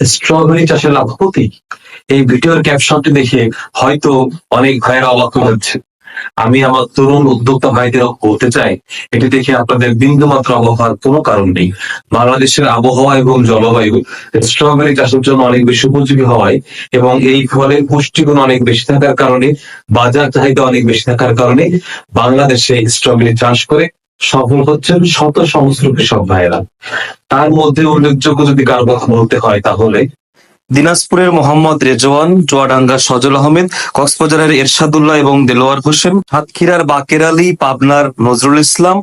Strawberry চাষের লাভ লাভপতি এই ভিডিওর ক্যাপশনটি দেখে হয়তো অনেক ভাইয়েরা অবাক হচ্ছে আমি আমার তরুণ উদ্যোক্তা ভাইদের বলতে চাই, এটি দেখে আপনাদের বিন্দু মাত্র আবহাওয়ার কোনো কারণ নেই। বাংলাদেশের আবহাওয়া এবং জলবায়ু স্ট্রবেরি চাষের জন্য অনেক বেশি উপযোগী হওয়ায় এবং এই ফলের পুষ্টিগুণ অনেক বেশি থাকার কারণে, বাজার চাহিদা অনেক বেশি থাকার কারণে বাংলাদেশে স্ট্রবেরি চাষ করে সফল হচ্ছেন শত সহস্র কৃষক ভাইয়েরা। তার মধ্যে উল্লেখযোগ্য যদি কারও কথা বলতে হয় তাহলে, দিনাজপুরের মোহাম্মদ রেজওয়ান চুয়াডাঙ্গার সজল আহমেদ, কক্সবাজারের এরশাদুল্লাহ এবং দেলোয়ার হোসেন সাতক্ষীরার বাকের আলী, পাবনার নজরুল ইসলাম,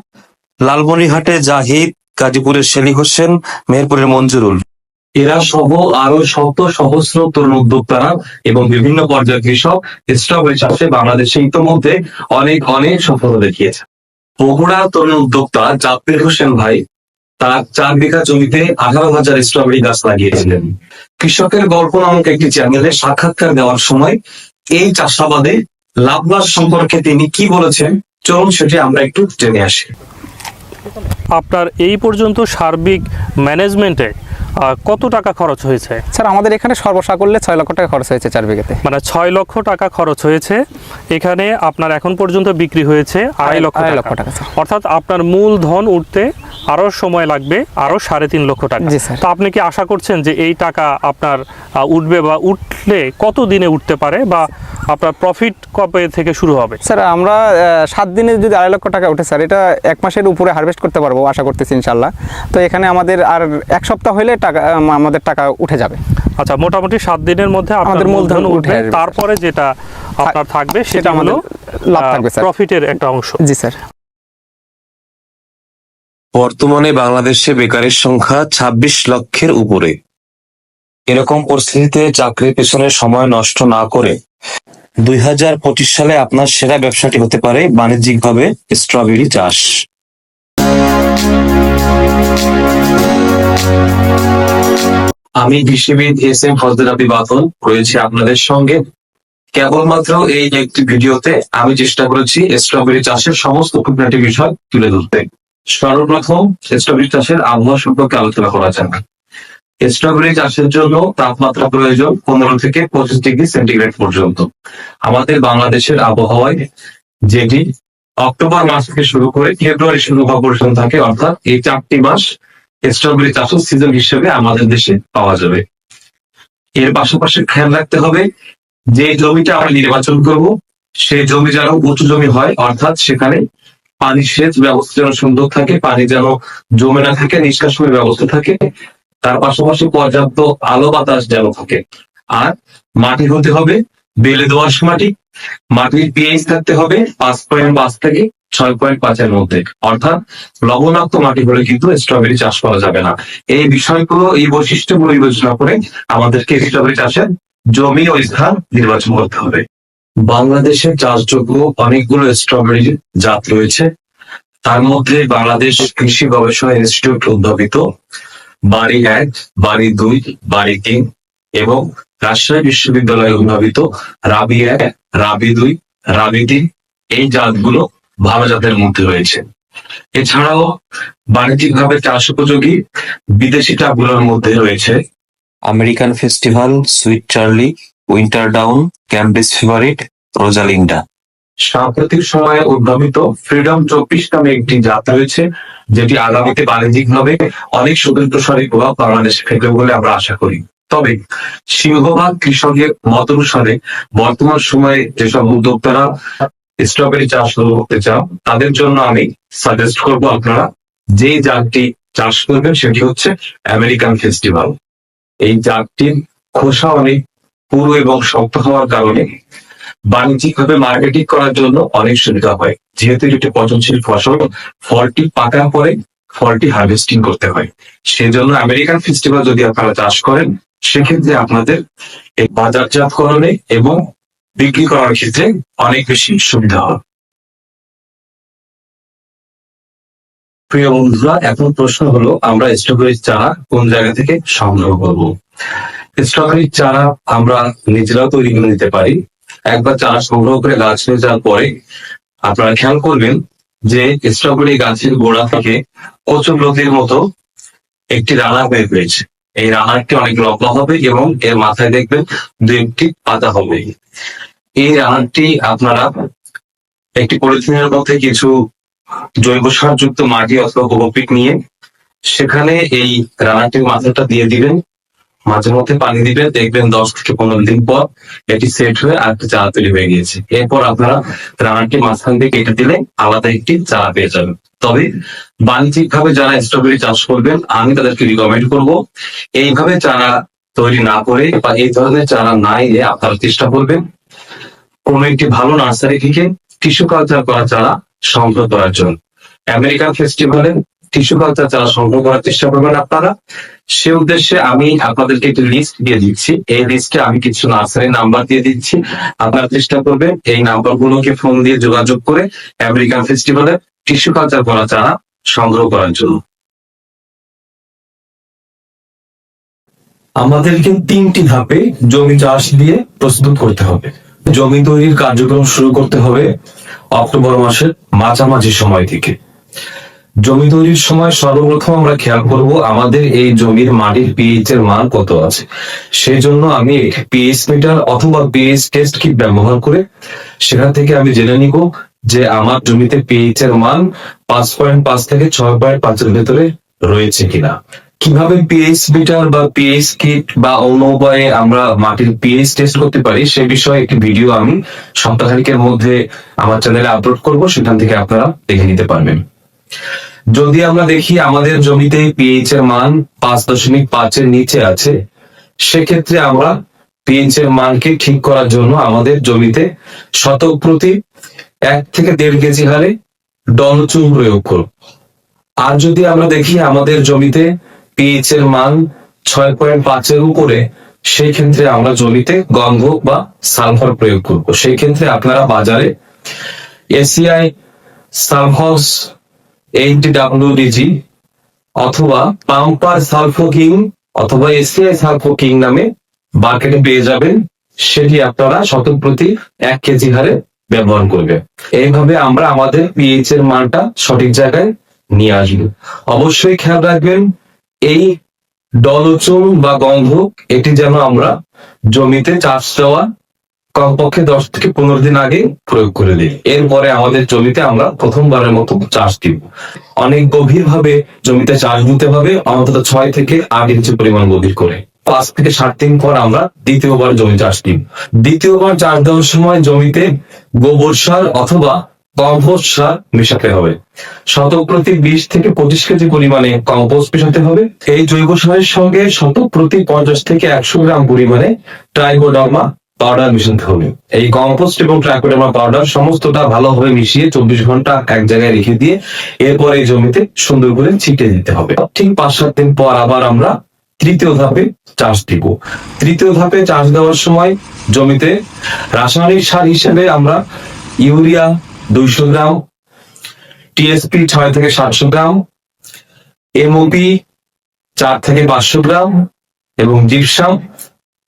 লালমনিরহাটে জাহিদ, গাজীপুরের শেলি হোসেন, মেহেরপুরের মঞ্জুরুল। এরা সহ আরও শত সহস্র তরুণ উদ্যোক্তারা এবং বিভিন্ন পর্যায়ের কৃষক স্ট্রবেরি চাষে বাংলাদেশে ইতোমধ্যে অনেক অনেক সফলতা দেখিয়েছে। বগুড়া তরুণ উদ্যোক্তা জাফর হোসেন ভাই তার চার বিঘা জমিতে আঠারো হাজার স্ট্রবেরি গাছ লাগিয়েছিলেন। কৃষকের গল্প নামক একটি চ্যানেলে সাক্ষাৎকার দেওয়ার সময় এই চাষাবাদে লাভ সম্পর্কে তিনি কি বলেছেন, চলুন সেটি আমরা একটু জেনে আসি। আপনার এই পর্যন্ত সার্বিক ম্যানেজমেন্টে কত টাকা খরচ হয়েছে? স্যার আমাদের এখানে সর্বসা করলে ছয় লক্ষ টাকা খরচ হয়েছে চার বিঘাতে মানে ছয় লক্ষ টাকা খরচ হয়েছে। এখানে আপনার এখন পর্যন্ত বিক্রি হয়েছে আড়াই লক্ষ লক্ষ টাকা, অর্থাৎ আপনার মূল ধন উঠতে আরও সময় লাগবে আরও সাড়ে তিন লক্ষ টাকা। জি, স্যার। তো আপনি কি আশা করছেন যে এই টাকা আপনার উঠবে বা উঠলে কত দিনে উঠতে পারে বা আপনার প্রফিট কবে থেকে শুরু হবে? স্যার আমরা সাত দিনে যদি আড়াই লক্ষ টাকা উঠে স্যার এটা এক মাসের উপরে হারভেস্ট করতে পারব। আশা করতেছি ইনশাল্লাহ। তো এখানে আমাদের আর এক সপ্তাহ হলে টাকা আমাদের টাকা উঠে যাবে। আচ্ছা মোটামুটি সাত দিনের মধ্যে আমাদের মূলধন উঠে উঠবে। তারপরে যেটা আপনার থাকবে সেটা সেটা আমাদের লাভ থাকবে, স্যার। প্রফিটের একটা অংশ। জি স্যার। বর্তমানে বাংলাদেশে বেকারের সংখ্যা ২৬ লক্ষের উপরে। এরকম পরিস্থিতিতে চাকরির পেছনে সময় নষ্ট না করে দুই হাজার পঁচিশ সালে আপনার সেরা ব্যবসাটি হতে পারে বাণিজ্যিকভাবে স্ট্রবেরি চাষ। আমি কৃষিবিদ এস এম ফজল আবি বাতন রয়েছে আপনাদের সঙ্গে। কেবলমাত্র এই একটি ভিডিওতে আমি চেষ্টা করেছি স্ট্রবেরি চাষের সমস্ত খুঁটিনাটি বিষয় তুলে ধরতে। সর্বপ্রথম স্ট্রবেরি চাষের আবহাওয়া সম্পর্কে আলোচনা করা যাক। স্ট্রবেরি চাষের জন্য তাপমাত্রা প্রয়োজন পনেরো থেকে পঁচিশ ডিগ্রি সেন্টিগ্রেড পর্যন্ত। আমাদের বাংলাদেশের আবহাওয়ায় যেটি অক্টোবর মাস থেকে শুরু করে ফেব্রুয়ারি শুরু হওয়া পর্যন্ত থাকে, অর্থাৎ এই চারটি মাস স্ট্রবেরি চাষের সিজন হিসেবে আমাদের দেশে পাওয়া যাবে। এর পাশাপাশি খেয়াল রাখতে হবে যে জমিটা আমরা নির্বাচন করব, সেই জমি যেন উঁচু জমি হয়, অর্থাৎ সেখানে পানি সেচ ব্যবস্থা যেন সুন্দর থাকে, পানি যেন জমে না থাকে, নিষ্কাশনের ব্যবস্থা থাকে, তার পাশাপাশি পর্যাপ্ত আলো বাতাস যেন থাকে। আর মাটি হতে হবে, বেলে দোয়াশ মাটি মাটির পিএইচ থাকতে হবে পাঁচ পয়েন্ট পাঁচ থেকে ছয় পয়েন্ট পাঁচের মধ্যে। অর্থাৎ লবণাক্ত মাটি হলে কিন্তু স্ট্রবেরি চাষ করা যাবে না। এই বিষয়গুলো, এই বৈশিষ্ট্যগুলো বিবেচনা করে আমাদেরকে স্ট্রবেরি চাষের জমি ও স্থান নির্বাচন করতে হবে। বাংলাদেশে চাষযোগ্য অনেকগুলো স্ট্রবেরি জাত রয়েছে। তার মধ্যে বাংলাদেশ কৃষি গবেষণা ইনস্টিটিউট উদ্ভাবিত। বাড়ি এক, বাড়ি দুই, বাড়ি তিন এবং রাজশাহী বিশ্ববিদ্যালয়ে উদ্ভাবিত রাবি এক রাবি দুই রাবি তিন এই জাতগুলো ভালো জাতের মধ্যে রয়েছে। এছাড়াও বাণিজ্যিকভাবে চাষ উপযোগী বিদেশি জাতগুলোর মধ্যে রয়েছে American festival sweet Charlie winter down Cambridge favourite Rosalinda. সাম্প্রতিক সময়ে উদ্ভাবিত ফ্রিডম চব্বিশ নামে একটি জাত রয়েছে যেটি আগামীতে বাণিজ্যিকভাবে অনেক সুদূর প্রসারী প্রভাব বাংলাদেশে ফেলবে বলে আমরা আশা করি। তবে সিংহভাগ কৃষকের মত অনুসারে বর্তমান সময়ে যেসব উদ্যোক্তারা স্ট্রবেরি চাষ শুরু করতে চান, তাদের জন্য আমি সাজেস্ট করব আপনারা যে জাতটি চাষ করবেন সেটি হচ্ছে আমেরিকান ফেস্টিভ্যাল এই জাতটির খোসা অনেক পুরু এবং শক্ত হওয়ার কারণে বাণিজ্যিকভাবে মার্কেটিং করার জন্য অনেক সুবিধা হয়। যেহেতু এটি পচনশীল ফসল, ফলটি পাকার পরে ফলটি হার্ভেস্টিং করতে হয়। সেজন্য আমেরিকান ফেস্টিভ্যাল যদি আপনারা চাষ করেন সেক্ষেত্রে আপনাদের এই বাজারজাতকরণে এবং বিক্রি করার ক্ষেত্রে অনেক বেশি সুবিধা হবে। প্রিয় বন্ধুরা, এখন প্রশ্ন হলো, আমরা স্ট্রবেরির চারা কোন জায়গা থেকে সংগ্রহ করব? স্ট্রবেরির চারা আমরা নিজেরাও তৈরি করে নিতে পারি। একবার চারা সংগ্রহ করে গাছ নিয়ে যাওয়ার পরে আপনারা খেয়াল করবেন যে স্ট্রবেরি গাছের গোড়া থেকে কচু লতির মতো একটি রানা হয়ে হয়েছে এই রানারটি অনেক লম্বা হবে এবং এর মাথায় দেখবেন দু একটি পাতা হবে। এই রানারটি আপনারা একটি পলিথিনের মধ্যে কিছু জৈব সারযুক্ত মাটি অথবা কোকোপিট নিয়ে সেখানে এই রানারটির মাথাটা দিয়ে দিবেন। মাঝে মধ্যে পানি দিবেন, দেখবেন দশ থেকে পনেরো দিন পর এটি সেট হয়ে আর একটি চারা তৈরি হয়ে গিয়েছে। এরপর আপনারা রানারটি মাঝখান দিয়ে কেটে দিলে আলাদা একটি চারা পেয়ে যাবেন। তবে বাণিজ্যিক ভাবে যারা স্ট্রবেরি চাষ করবেন, আমি তাদেরকে রিকমেন্ড করব। এইভাবে চারা তৈরি না করে বা এই ধরনের চারা না এলে আপনারা চেষ্টা করবেন। কোন একটি ভালো নার্সারি থেকে টিস্যু কালচার করা চারা সংগ্রহ করার জন্য। আমেরিকান ফেস্টিভ্যালে টিস্যু কালচার চারা সংগ্রহ করার চেষ্টা করবেন আপনারা। সে উদ্দেশ্যে আমি আপনাদেরকে একটি লিস্ট দিয়ে দিচ্ছি। এই লিস্টে আমি কিছু নার্সারি নাম্বার দিয়ে দিচ্ছি। আপনারা চেষ্টা করবেন এই নাম্বার গুলোকে ফোন দিয়ে যোগাযোগ করে আমেরিকান ফেস্টিভ্যালে টিস্যু কালচার করা চারা সংগ্রহ করার জন্য। আমাদেরকে তিনটি ধাপে জমি চাষ দিয়ে প্রস্তুত করতে হবে। জমি তৈরির কার্যক্রম শুরু করতে হবে অক্টোবর মাসের মাঝামাঝি সময় থেকে। জমি তৈরির সময় সর্বপ্রথম আমরা খেয়াল করব আমাদের এই জমির মাটির পিএইচ এর মান কত আছে। সেই জন্য আমি পিএইচ মিটার অথবা পিএইচ টেস্ট কিট ব্যবহার করে সেখান থেকে আমি জেনে নিব যে আমার জমিতে পিএইচ এর মান পাঁচ পয়েন্ট পাঁচ থেকে ছয় পয়েন্ট পাঁচের ভেতরে রয়েছে কিনা। কীভাবে পিএইচ মিটার বা পিএইচ কিট বা অন্য উপায়ে আমরা মাটির পিএইচ টেস্ট করতে পারি, সে বিষয়ে একটি ভিডিও আমি সপ্তাহখানিকের মধ্যে আমার চ্যানেলে আপলোড করব, সেখান থেকে আপনারা দেখে নিতে পারবেন। যদি আমরা দেখি আমাদের জমিতে পিএইচ এর মান পাঁচ দশমিক পাঁচের নিচে আছে, সেক্ষেত্রে আমরা পিএইচ এর মানকে ঠিক করার জন্য আমাদের জমিতে শতক প্রতি এক থেকে দেড় কেজি হারে ডলচুন প্রয়োগ করব। আর যদি আমরা দেখি আমাদের জমিতে পিএইচ এর মান ছয় পয়েন্ট পাঁচের উপরে সেই ক্ষেত্রে আমরা জমিতে গন্ধক বা সালফার প্রয়োগ করব। সেই ক্ষেত্রে আপনারা বাজারে এসিআই সালফস এইচডি ডাব্লিউডিজি অথবা পাম্পার সালফোকিং অথবা এসিআই সালফোকিং নামে মার্কেটে পেয়ে যাবেন। সেটি আপনারা শতক প্রতি এক কেজি হারে ব্যবহার করবে। এইভাবে আমরা আমাদের পিএইচ এর মানটা সঠিক জায়গায় নিয়ে আসব। অবশ্যই খেয়াল রাখবেন, এই ডলচুন বা গন্ধক এটি যেন আমরা জমিতে চাষ দেওয়া কমপক্ষে দশ থেকে পনেরো দিন আগে প্রয়োগ করে দিই। এরপরে আমাদের জমিতে আমরা প্রথমবারের মতো চাষ দিব। অনেক গভীর ভাবে জমিতে চাষ দিতে হবে, অন্তত ছয় থেকে আট ইঞ্চি পরিমাণ গভীর করে। পাঁচ থেকে সাত দিন পর আমরা দ্বিতীয়বার জমি চাষ দিব দ্বিতীয়বার চাষ দেওয়ার সময় জমিতে গোবর সার অথবা কম্পোস্ট সার মেশাতে হবে। শতক প্রতি বিশ থেকে পঁচিশ কেজি পরিমাণে কম্পোস্ট মেশাতে হবে। এই জৈব সারের সঙ্গে শতক প্রতি পঞ্চাশ থেকে একশো গ্রাম পরিমাণে ট্রাইবোডার্মা পাউডার মিশাতে হবে। এই কম্পোস্ট এবং ট্রাইকোডার্মা পাউডার সমস্তটা ভালোভাবে মিশিয়ে চব্বিশ ঘণ্টা এক জায়গায় রেখে দিয়ে এরপর এই জমিতে সুন্দর করে ছিটিয়ে দিতে হবে। ঠিক পাঁচ সাত দিন পর আবার আমরা তৃতীয় ধাপে চাষ দিব। তৃতীয় ধাপে চাষ দেওয়ার সময় জমিতে রাসায়নিক সার হিসেবে আমরা ইউরিয়া দুইশো গ্রাম টিএসপি ছয় থেকে সাতশো গ্রাম এমওপি চার থেকে পাঁচশো গ্রাম এবং জিপসাম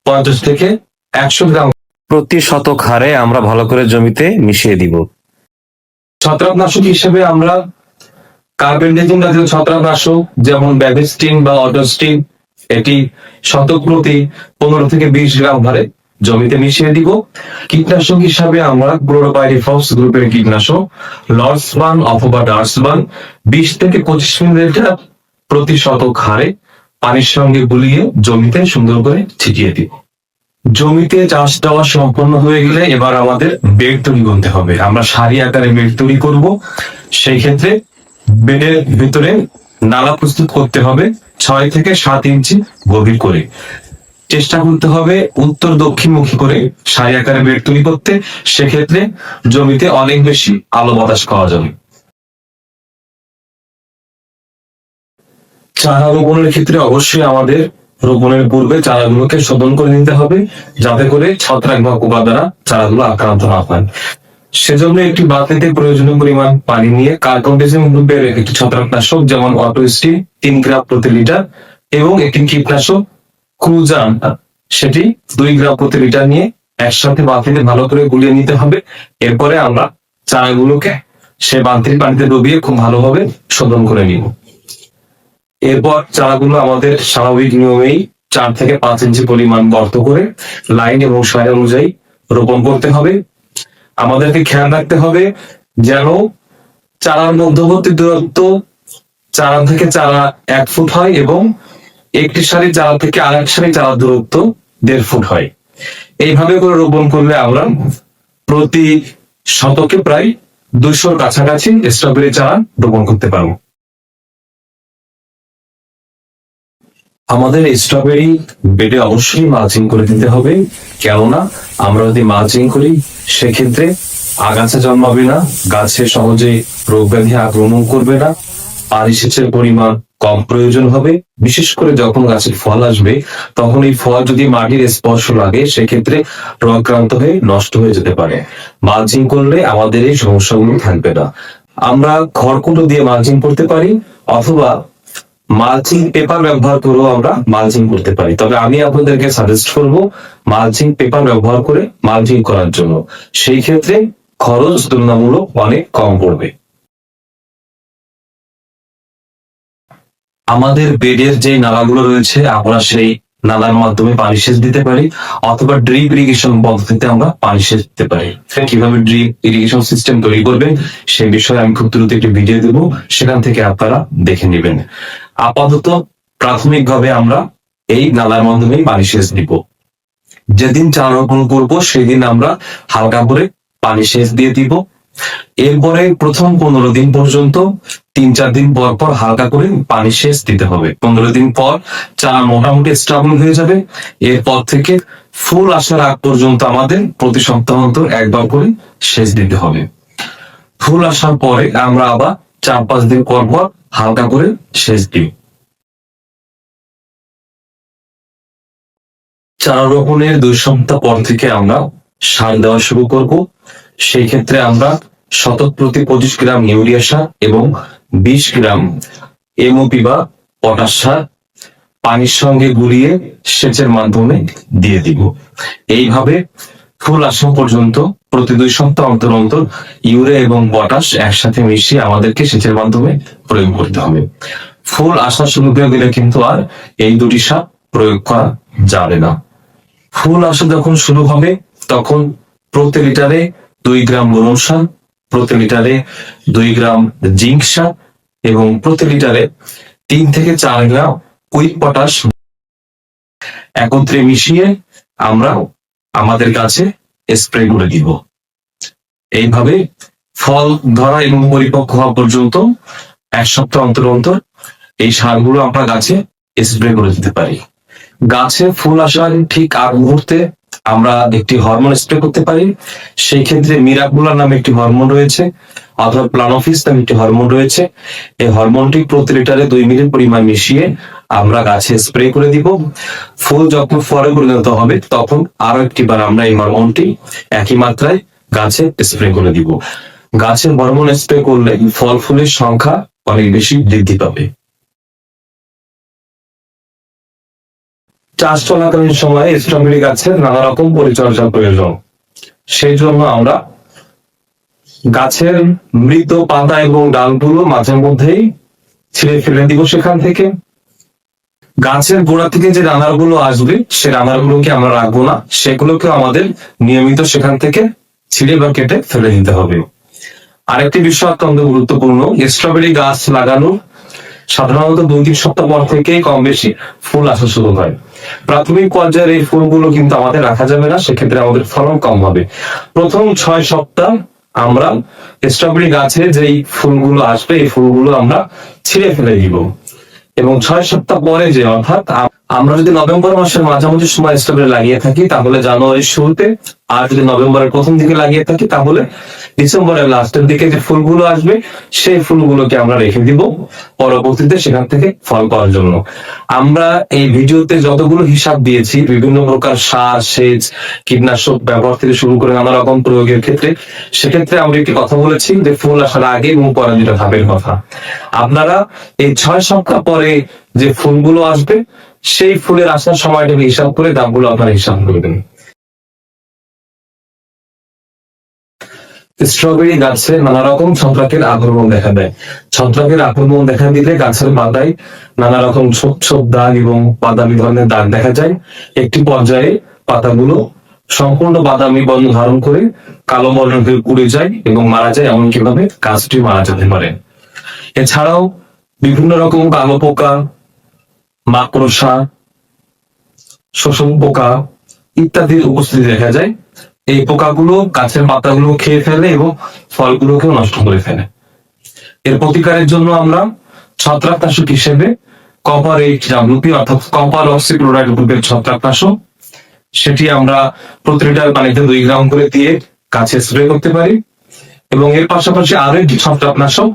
পঞ্চাশ থেকে একশো গ্রাম। প্রতি শতক হারে আমরা ভালো করে জমিতে মিশিয়ে দিব। ছত্রাকনাশক হিসেবে আমরা কার্বেন্ডেজিন জাতীয় ছত্রাকনাশক যেমন ব্যাবিস্টিন বা অটোস্টিন এটি শতক প্রতি পনেরো থেকে বিশ গ্রাম হারে জমিতে মিশিয়ে দিব। কীটনাশক হিসাবে আমরা ক্লোরোপাইরিফস গ্রুপের কীটনাশক লর্সবান অথবা ডার্সবান বিশ থেকে পঁচিশ মিলিলিটার প্রতি শতক হারে পানির সঙ্গে গুলিয়ে জমিতে সুন্দর করে ছিটিয়ে দিব। জমিতে চাষ দেওয়া সম্পন্ন হয়ে গেলে এবার আমাদের বেড তৈরি করতে হবে। আমরা সারি আকারে বেড তৈরি করব। সেই ক্ষেত্রে বেডের ভিতরে নালা প্রস্তুত করতে হবে। ছয় থেকে সাত ইঞ্চি গভীর করে। চেষ্টা করতে হবে উত্তর দক্ষিণমুখী করে সারি আকারে বেড তৈরি করতে। সেক্ষেত্রে জমিতে অনেক বেশি আলো বাতাস পাওয়া যাবে। চারা রোপণের ক্ষেত্রে অবশ্যই আমাদের রোপণের পূর্বে চারাগুলোকে শোধন করে নিতে হবে, যাতে করে ছত্রাক বা পোকা দ্বারা চারাগুলো আক্রান্ত না হয়। সেজন্য একটি বালতিতে প্রয়োজনীয় পরিমাণ পানি নিয়ে কার্বনডেজিম গ্রুপের একটি ছত্রাকনাশক, যেমন অটোস্টি তিন গ্রাম প্রতি লিটার, এবং একটি কীটনাশক, ক্রুজান। সেটি দুই গ্রাম প্রতি লিটার নিয়ে একসাথে বালতিতে ভালো করে গুলিয়ে নিতে হবে। এরপরে আমরা চারাগুলোকে সে বালতির পানিতে ডুবিয়ে খুব ভালোভাবে শোধন করে নিব। এরপর চারাগুলো আমাদের স্বাভাবিক নিয়মেই চার থেকে পাঁচ ইঞ্চি পরিমাণ গর্ত করে লাইন এবং সাইড অনুযায়ী রোপণ করতে হবে। আমাদেরকে খেয়াল রাখতে হবে যেন চারার মধ্যবর্তী দূরত্ব চারা থেকে চারা এক ফুট হয় এবং একটি সারি চারা থেকে আরেক সারি চারা দূরত্ব দেড় ফুট হয়। এইভাবে করে রোপণ করলে আমরা প্রতি শতকে প্রায় দুশোর কাছাকাছি স্ট্রবেরি চারা রোপণ করতে পারব। আমাদের স্ট্রবেরি বেডে অবশ্যই মালচিং করে দিতে হবে। কেননা, আমরা যদি মালচিং করি, সেক্ষেত্রে আগাছা জন্মাবে না, গাছে সহজে রোগ ব্যাধি আক্রমণ করবে না পানি সেচের পরিমাণ কম প্রয়োজন হবে। বিশেষ করে যখন গাছের ফল আসবে, তখন এই ফল যদি মাটির স্পর্শ লাগে, সেক্ষেত্রে রোগাক্রান্ত হয়ে নষ্ট হয়ে যেতে পারে। মালচিং করলে আমাদের এই সমস্যাগুলো থাকবে না। আমরা খড়কুটো দিয়ে মালচিং করতে পারি, অথবা মালচিং পেপার ব্যবহার করেও আমরা মালচিং করতে পারি। তবে আমি আপনাদেরকে সাজেস্ট করব মালচিং পেপার ব্যবহার করে মালচিং করার জন্য। সেই ক্ষেত্রে খরচ তুলনামূলক অনেক কম পড়বে। আমাদের বেডের যে নালাগুলো রয়েছে, আমরা সেই নালার মাধ্যমে পানি সেচ দিতে পারি, অথবা ড্রিপ ইরিগেশন পদ্ধতিতে আমরা পানি সেচ দিতে পারি। কীভাবে ড্রিপ ইরিগেশন সিস্টেম তৈরি করবেন, সেই বিষয়ে আমি খুব দ্রুত একটি ভিডিও দেবো। সেখান থেকে আপনারা দেখে নেবেন। আপাতত প্রাথমিকভাবে আমরা এই নালার মাধ্যমেই পানি সেচ দিব যেদিন চারা রোপণ করব, সেদিন আমরা হালকা করে পানি সেচ দিয়ে দিব। এরপরে প্রথম পনেরো দিন পর্যন্ত তিন চার দিন পর পর হালকা করে পানি সেচ দিতে হবে। পনেরো দিন পর চারা মোটামুটি স্টাবল হয়ে যাবে। এরপর থেকে ফুল আসার আগ পর্যন্ত আমাদের প্রতি সপ্তাহ অন্তর একবার করে সেচ দিতে হবে। ফুল আসার পরে আমরা আবার চার পাঁচ দিন পর পর হালকা করে সেচ দিই চারা রোপণের দুই সপ্তাহ পর থেকে আমরা সার দেওয়া শুরু করব। সেই ক্ষেত্রে আমরা শতক প্রতি পঁচিশ গ্রাম ইউরিয়া সার এবং বিশ গ্রাম এমওপি বা পটাশ সার পানির সঙ্গে গুলিয়ে সেচের মাধ্যমে দিয়ে দিব। এইভাবে ফুল আসা পর্যন্ত প্রতি দুই সপ্তাহ অন্তর অন্তর ইউরিয়া এবং পটাশ একসাথে মিশিয়ে আমাদেরকে সেচের মাধ্যমে প্রয়োগ করতে হবে। ফুল আসা শুরু করে দিলে কিন্তু আর এই দুটি সার প্রয়োগ করা যাবে না। ফুল আসা যখন শুরু হবে, তখন প্রতি লিটারে দুই গ্রাম বোরন সার প্রতি লিটারে দুই গ্রাম জিঙ্ক সার এবং প্রতি লিটারে তিন থেকে চার গ্রাম কুইক পটাশ একত্রে মিশিয়ে আমরা আমাদের কাছে স্প্রে করে দিব। এইভাবে ফল, ধরা এবং পরিপক্ক হওয়া পর্যন্ত এক সপ্তাহ অন্তর অন্তর এই সারগুলো আমরা গাছে স্প্রে করে দিতে পারি। গাছে ফুল আসার ঠিক আগ মুহূর্তে আমরা একটি হরমোন স্প্রে করতে পারি। সেই ক্ষেত্রে মিরাকুলার নামে একটি হরমোন রয়েছে, অথবা প্লানোফিস নামে একটি হরমোন রয়েছে। এই হরমোনটি প্রতি লিটারে দুই মিলি পরিমাণ মিশিয়ে আমরা গাছে স্প্রে করে দিব। ফুল যখন ফলে পরিণত হবে, তখন আরও একটি বার আমরা এই হরমোনটি একই মাত্রায় গাছে স্প্রে করে দিব। গাছের হরমোন স্প্রে করলে ফল ফুলের সংখ্যা অনেক বেশি বৃদ্ধি পাবে। চাষ চলাকালীন সময়ে স্ট্রবেরি গাছের নানা রকম পরিচর্যা প্রয়োজন। সেই জন্য আমরা গাছের মৃত পাতা এবং ডালগুলো মাঝে মধ্যেই ছিঁড়ে ফেলে দিব সেখান থেকে। গাছের গোড়া থেকে যে রানারগুলো আসবে, সে রানারগুলোকে আমরা রাখব না। সেগুলোকে আমাদের নিয়মিত সেখান থেকে ছিঁড়ে বা কেটে ফেলে দিতে হবে। আরেকটি বিষয় অত্যন্ত গুরুত্বপূর্ণ স্ট্রবেরি গাছ লাগানো সাধারণত দুই তিন সপ্তাহ পর থেকেই কম বেশি ফুল আসা শুরু হয়। প্রাথমিক পর্যায়ের এই ফুলগুলো কিন্তু আমাদের রাখা যাবে না, সেক্ষেত্রে আমাদের ফলন কম হবে। প্রথম ছয় সপ্তাহ আমরা স্ট্রবেরি গাছে যেই ফুলগুলো আসবে, এই ফুলগুলো আমরা ছিঁড়ে ফেলে দিব। এবং ছয় সপ্তাহ পরে যে অর্থাৎ আমরা যদি নভেম্বর মাসের মাঝামাঝি সময় স্ট্রবেরি লাগিয়ে থাকি, তাহলে জানুয়ারির শুরুতে, আর যদি নভেম্বরের প্রথম দিকে লাগিয়ে থাকি, তাহলে ডিসেম্বরের লাস্টের দিকে যে ফুলগুলো আসবে, সেই ফুলগুলোকে আমরা রেখে দিব পরবর্তীতে সেখান থেকে ফল পাওয়ার জন্য। আমরা এই ভিডিওতে যতগুলো হিসাব দিয়েছি, বিভিন্ন প্রকার সার, সেচ, কীটনাশক ব্যবহার থেকে শুরু করে নানা রকম প্রয়োগের ক্ষেত্রে, সেক্ষেত্রে আমরা একটি কথা বলেছি যে ফুল আসার আগে এবং পরে দুটো ধাপের কথা। আপনারা এই ছয় সপ্তাহ পরে যে ফুলগুলো আসবে সেই ফুলের আসার সময়টাকে হিসাব করে দামগুলো আপনারা হিসাব করবেন স্ট্রবেরি গাছে নানা রকম ছত্রাকের আক্রমণ দেখা দেয়। ছত্রাকের আক্রমণ দেখা দিলে গাছের পাতায় নানা রকম দাগ এবং বাদামি ধরনের দাগ দেখা যায়। একটি পর্যায়ে পাতাগুলো সম্পূর্ণ বাদামি বর্ণ ধারণ করে কালো বর্ণকে উড়ে যায় এবং মারা যায়, এমনকি ভাবে গাছটি মারা যেতে পারে। এছাড়াও বিভিন্ন রকম কালো পোকা মাকড়সা, শোষণ পোকা ইত্যাদির উপস্থিতি দেখা যায়। এই পোকাগুলো গাছের পাতাগুলো খেয়ে ফেলে এবং ফলগুলোকেও নষ্ট করে ফেলে। এর প্রতিকারের জন্য আমরা ছত্রাকনাশক হিসেবে কপার এইট ডাব্লিউপি অর্থাৎ কপার অক্সিক্লোরাইড গ্রুপের ছত্রাকনাশক, সেটি আমরা প্রতি লিটার পানিতে দুই গ্রাম করে দিয়ে গাছে স্প্রে করতে পারি। এবং এর পাশাপাশি আরও একটি ছত্রাকনাশক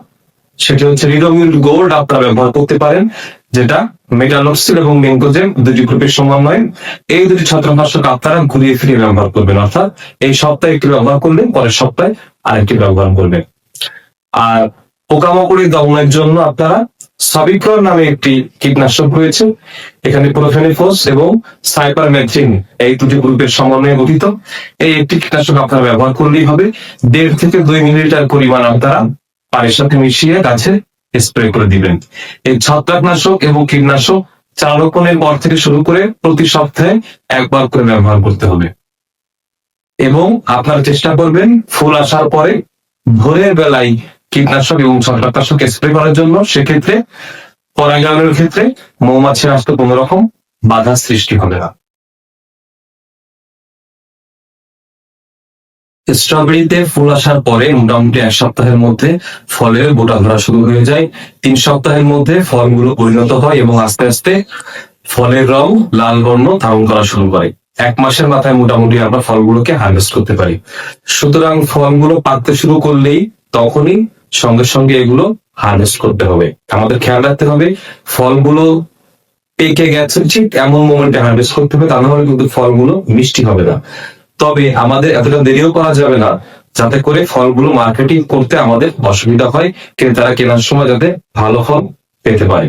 সেটি হচ্ছে রিডোমিল গোল্ড আপনারা ব্যবহার করতে পারেন, যেটা মেটালক্সিল এবং মেঙ্গোজেম দুটি গ্রুপের সমন্বয়ে। এই দুটি ছত্রাকনাশক আপনারা ঘুরিয়ে ফিরিয়ে ব্যবহার করবেন, অর্থাৎ এই সপ্তাহে একটি ব্যবহার করলেন পরের সপ্তাহে আরেকটি ব্যবহার করবেন। আর পোকামাকড়ি দমনের জন্য আপনারা সাবিক্রর নামে একটি কীটনাশক রয়েছে, এখানে প্রোফেনিফোস এবং সাইপারমেথ্রিন এই দুটি গ্রুপের সমন্বয়ে গঠিত। এই একটি কীটনাশক আপনারা ব্যবহার করলেই হবে, দেড় থেকে দুই মিলিলিটার পরিমাণ আপনারা পানির সাথে মিশিয়ে গাছে স্প্রে করে দিবেন। এই ছত্রাকনাশক এবং কীটনাশক চার রোপণের পর থেকে শুরু করে প্রতি সপ্তাহে একবার করে ব্যবহার করতে হবে। এবং আপনারা চেষ্টা করবেন ফুল আসার পরে ভোরের বেলায় কীটনাশক এবং ছত্রাকনাশক স্প্রে করার জন্য। সেক্ষেত্রে পরাগায়নের ক্ষেত্রে মৌমাছির আসতে কোনো রকম বাধা সৃষ্টি হবে না। স্ট্রবেরিতে ফুল আসার পরে মোটামুটি এক সপ্তাহের মধ্যে ফলের গোটা ধরা শুরু হয়ে যায়। তিন সপ্তাহের মধ্যে ফলগুলো পরিণত হয় এবং আস্তে আস্তে ফলের রং লাল বর্ণ ধারণ করা শুরু করে। এক মাসের মাথায় মোটামুটি আমরা ফলগুলোকে হারভেস্ট করতে পারি। সুতরাং ফলগুলো পাকতে শুরু করলেই তখনই সঙ্গে সঙ্গে এগুলো হারভেস্ট করতে হবে। আমাদের খেয়াল রাখতে হবে, ফলগুলো পেকে গেছে, ঠিক এমন মোমেন্টে হারভেস্ট করতে হবে, তা না হলে কিন্তু ফলগুলো মিষ্টি হবে না। তবে আমাদের এতটা দেরিও করা যাবে না, যাতে করে ফলগুলো মার্কেটিং করতে আমাদের অসুবিধা হয়, ক্রেতারা কেনার সময় যাতে ভালো ফল পেতে পারে।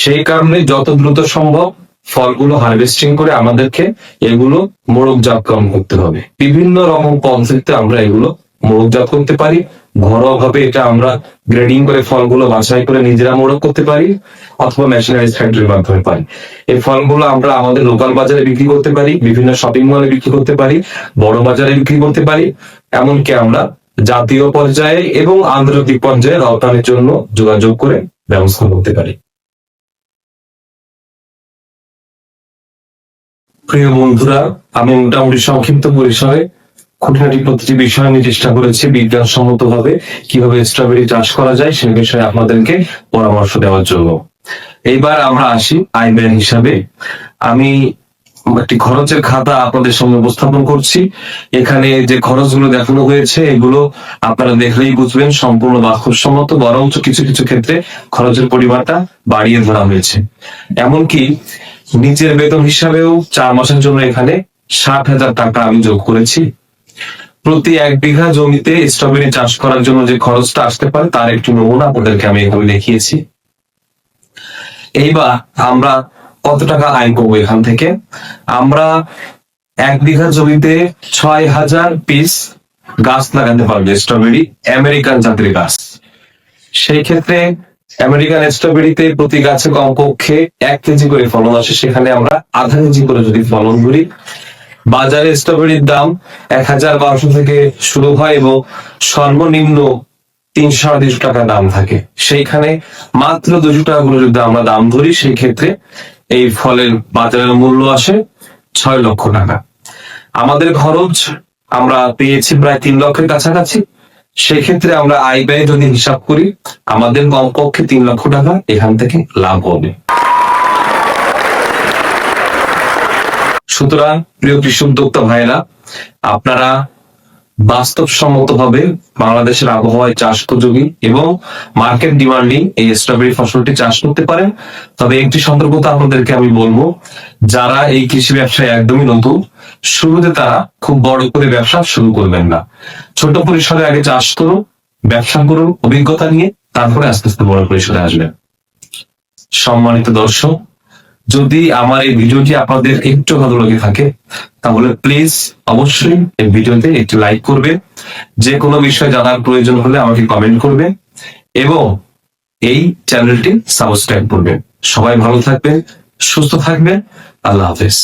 সেই কারণে যত দ্রুত সম্ভব ফলগুলো হারভেস্টিং করে আমাদেরকে এগুলো মোড়কজাতকরণ করতে হবে। বিভিন্ন রকম কনসেপ্টে আমরা এগুলো মোড়কজাত করতে পারি। ঘরোয়া ভাবে এটা আমরা গ্রেডিং করে ফলগুলো বাছাই করে নিজেরা মোড়ক করতে পারি অথবা মেশিনারিজ ফ্যাক্টরির মাধ্যমে পারি। এই ফলগুলো আমরা আমাদের লোকাল বাজারে বিক্রি করতে পারি, বিভিন্ন শপিং মলে বিক্রি করতে পারি, বড় বাজারে বিক্রি করতে পারি, এমনকি আমরা জাতীয় পর্যায়ে এবং আন্তর্জাতিক পর্যায়ে রপ্তানির জন্য যোগাযোগ করে ব্যবস্থা করতে পারি। প্রিয় বন্ধুরা, আমি মোটামুটি সংক্ষিপ্ত পরিসরে খুঁটিনাটি প্রতিটি বিষয় নিয়ে চেষ্টা করেছি বিজ্ঞানসম্মত ভাবে কীভাবে স্ট্রবেরি চাষ করা যায় সে বিষয়ে আপনাদেরকে পরামর্শ দেওয়ার জন্য। এইবার আমরা আসি আয় ব্যয় হিসাবে। আমি একটি খরচের খাতা আপনাদের সামনে উপস্থাপন করছি। এখানে যে খরচগুলো দেখানো হয়েছে, এগুলো আপনারা দেখলেই বুঝবেন, সম্পূর্ণ বাস্তবসম্মত, বরঞ্চ কিছু কিছু ক্ষেত্রে খরচের পরিমাণটা বাড়িয়ে ধরা হয়েছে। এমনকি নিজের বেতন হিসাবেও চার মাসের জন্য এখানে ষাট হাজার টাকা আমি যোগ করেছি। প্রতি এক বিঘা জমিতে স্ট্রবেরি চাষ করার জন্য যে খরচটা আসতে পারে, তার একটি নমুনা আপনাদেরকে আমি এভাবে দেখিয়েছি। এইবার আমরা কত টাকা আয় করব এখান থেকে? আমরা এক বিঘা জমিতে ছয় হাজার পিস গাছ লাগাতে পারব স্ট্রবেরি আমেরিকান জাতের গাছ। সেই ক্ষেত্রে আমেরিকান স্ট্রবেরিতে প্রতি গাছে কমপক্ষে এক কেজি করে ফলন আসে, সেখানে আমরা আধা কেজি করে যদি ফলন করি বাজারে স্ট্রবেরির দাম এক হাজার বারোশো থেকে শুরু হয় এবং সর্বনিম্ন তিনশো সাড়ে টাকা দাম থাকে। সেইখানে মাত্র দুশো টাকা করে যদি আমরা দাম ধরি, সেই ক্ষেত্রে এই ফলের বাজারের মূল্য আসে ছয় লক্ষ টাকা। আমাদের খরচ আমরা পেয়েছি প্রায় তিন লক্ষের কাছাকাছি। সেক্ষেত্রে আমরা আয় ব্যয় যদি হিসাব করি, আমাদের কমপক্ষে তিন লক্ষ টাকা এখান থেকে লাভ হবে। সুতরাং, প্রিয় কৃষি উদ্যোক্তা ভাইয়েরা, আপনারা বাস্তবসম্মত ভাবে বাংলাদেশের আবহাওয়ায় চাষ উপযোগী এবং মার্কেট ডিমান্ডিং এই স্ট্রবেরি ফসলটি চাষ করতে পারেন। তবে একটি সতর্কতা আপনাদেরকে আমি বলব, যারা এই কৃষি ব্যবসায় একদমই নতুন, শুরুতে তারা খুব বড় করে ব্যবসা শুরু করবেন না। ছোট পরিসরে আগে চাষ করুন, ব্যবসা করুন, অভিজ্ঞতা নিয়ে, তারপরে আস্তে আস্তে বড় পরিসরে আসবেন। সম্মানিত দর্শক যদি আমার এই ভিডিওটি আপনাদের একটু ভালো লেগে থাকে, তাহলে প্লিজ অবশ্যই এই ভিডিওতে একটি লাইক করবে। যে কোনো বিষয় জানার প্রয়োজন হলে আমাকে কমেন্ট করবে এবং এই চ্যানেলটি সাবস্ক্রাইব করবেন সবাই ভালো থাকবেন, সুস্থ থাকবেন, আল্লাহ হাফেজ।